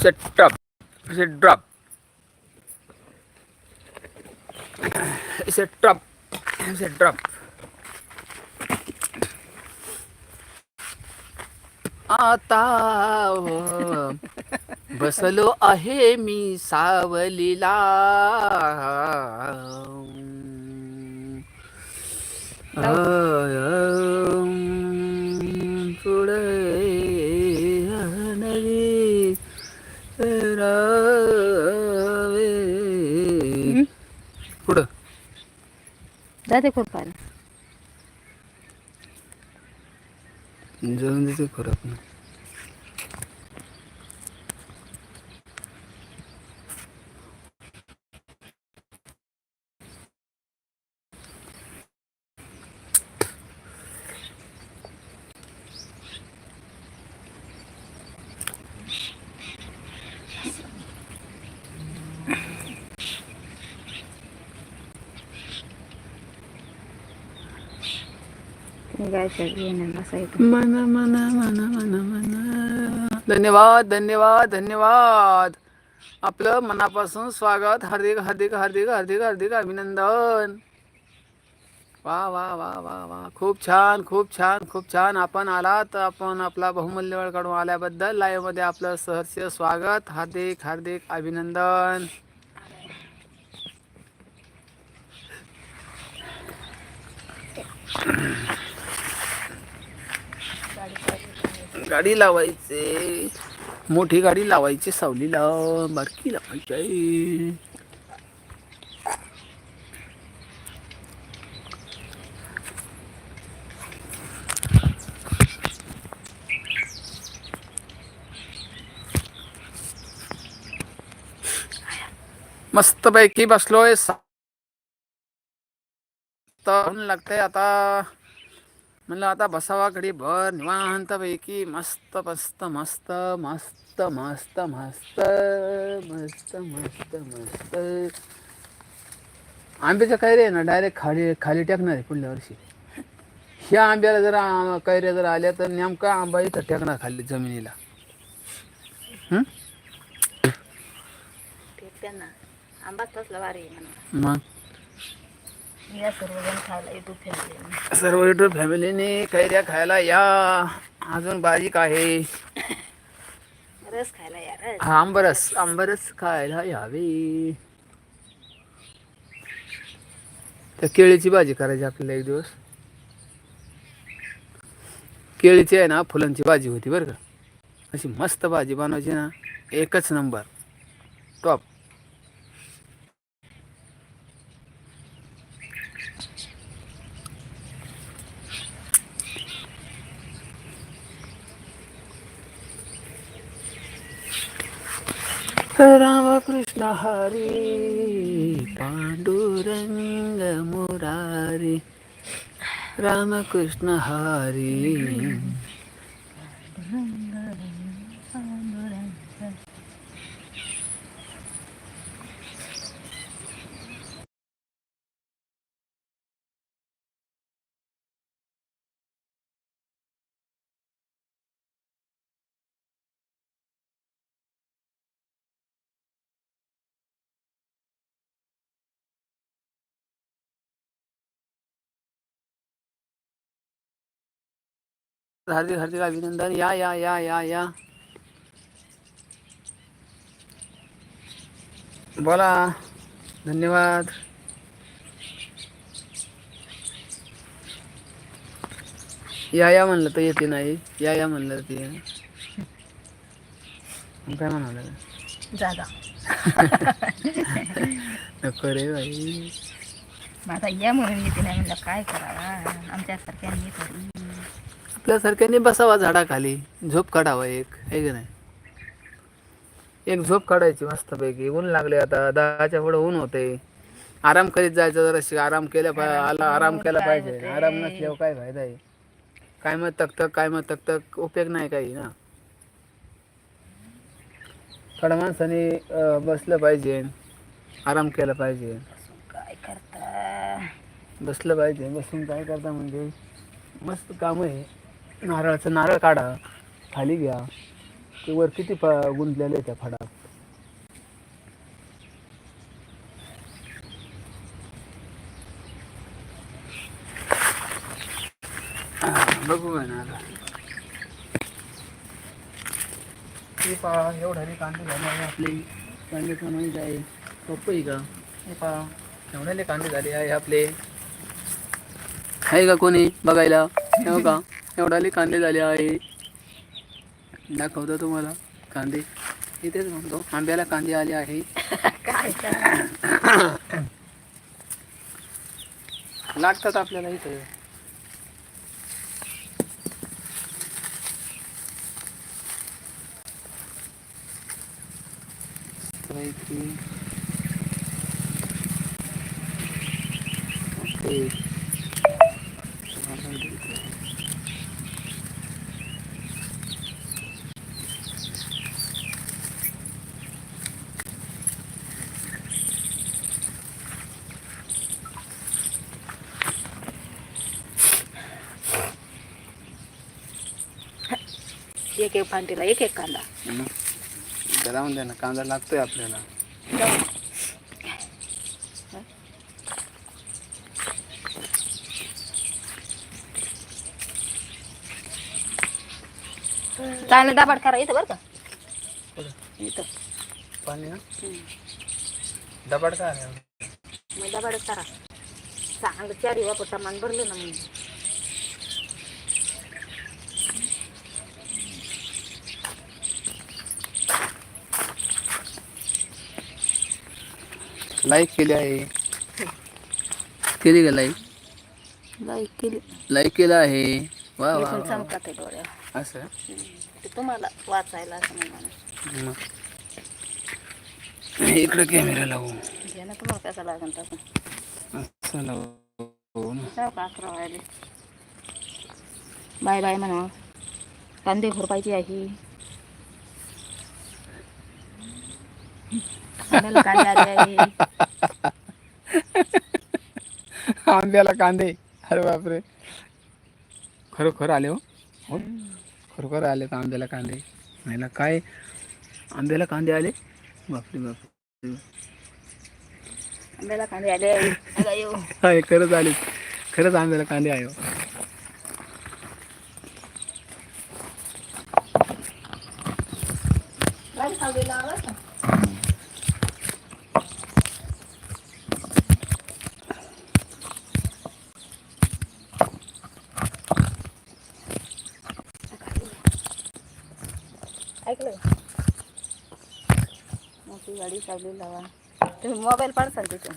Set drop. Set drop. Set drop. Set drop. आता बसलो आहे मी सावलीला पुढे कुठं? जाते खुरपायला जाऊन देते खुरपणं मन मन मन मन मन धन्यवाद धन्यवाद धन्यवाद. आपलं मनापासून स्वागत. हार्दिक हार्दिक हार्दिक हार्दिक हार्दिक अभिनंदन. वा वा वा वा वा. खूप छान खूप छान खूप छान. आपण आलात आपण आपला बहुमूल्य वेळ काढून आल्याबद्दल लाईव्हमध्ये आपलं सहर्ष स्वागत. हार्दिक हार्दिक अभिनंदन. गाडी लावायचे मोठी गाडी लावायची सावली लाव बारकी लावायची आहे. मस्तपैकी बसलोय तर लागतंय आता म्हणलं आता बसावा घडी भर निवांत पैकी मस्त मस्त मस्त मस्त मस्त मस्त मस्त मस्त मस्त. आंब्याच्या कैऱ्या आहे ना डायरेक्ट खाली खाली टाकणार आहे पुढल्या वर्षी. ह्या आंब्याला जर कैऱ्या जर आल्या तर नेमका आंबा इथं टाकणार खाली जमिनीला. मग? या सर्वजण खायला युट्यूब फॅमिली सर्व युट्यूब फॅमिलीने कैऱ्या खायला या. अजून बारीक आहे. रस खायला या रस. हा आंबरस. आंबरस खायला यावे. त्या केळीची भाजी करायची आपल्याला एक दिवस. केळीची आहे ना फुलांची भाजी होती बरं का. अशी मस्त भाजी बनवायची ना. एकच नंबर टॉप रामकृष्ण हरी पांडुरंग मुरारी रामकृष्ण हरी हार्दिक हार्दिक अभिनंदन. या या या या या. बोला. धन्यवाद. या या म्हणलं तर येते नाही. या या म्हणलं ते काय म्हणाला? नको रे बाई. आता या म्हणून येते नाही म्हणलं काय करावा? आमच्यासारख्यांनी थोडी आपल्यासारख्याने बसावा झाडाखाली झोप काढावा एक आहे की नाही? एक झोप काढायची मस्तपैकी. ऊन लागले आता दहाच्या पुढे ऊन होते आराम करीत जायचं जराशी आराम केल्या पाहिजे आला आराम केला पाहिजे. आराम नसल्यावर काय फायदा आहे? काय मग तक काय मग तक उपयोग नाही काही ना? थोड्या माणसाने बसलं पाहिजे. आराम केला पाहिजे. काय करता? बसलं पाहिजे. बसून काय करता म्हणजे? मस्त काम आहे. नारळाचं नारळ काढा खाली घ्या ते वर किती फ गुंतलेले आहे त्या फडात बघू काय ना हे पहा एवढ्याने कांदे झाले आहे आपले. कांदे माहीत आहे? पप्पई का? हे पहा एवढ्याले कांदे झाले आहे आपले. आहे का कोणी बघायला? हो का? एवढाले कांदे झाले आहे. दाखवतो तुम्हाला कांदे. इथेच म्हणतो आंब्याला कांदे आले आहे. लागतात आपल्याला इथे. पैकी. एक एक फांटीला एक एक कांदा. त्याला म्हणते ना कांदा लागतोय आपल्याला. चांगलं दाबाड करा इथं बरं का? इथं. पाणी ना दबाड का? मग दाबाडच करा. चांगलं चारी वापर सामान भरलं ना मग. लाईक केली आहे. केली का लाईक लाईक केली. लाईक केलं आहे. वा वा पण वा. चमकात आहे डोळ्यावर. असं? ते तुम्हाला वाचायला असं म्हणून मग. इकडं कॅमेरा लावू. घे ना तुम्हाला कसं लागेल तसं. असं लावू. ना. जाऊ का अकरा वाजले. बाय बाय म्हणा कांदे खुरपायची आहे. कांद्याला कांदे आले आहे. आंब्याला कांदे. अरे बापरे. खरोखर आले हो? हो? खरोखर आले का आंब्याला कांदे. नाही ना काय? आंब्याला कांदे आले? बापरे बापरे. आंब्याला कांदे आले आहे. हाय खरंच आले. खरंच आंब्याला कांदे आहे हो. गाडी खाली लावा का? ऐकलं का? मोठी गाडी सावली लावा तुम्ही मोबाईल पाडसाल तिथून.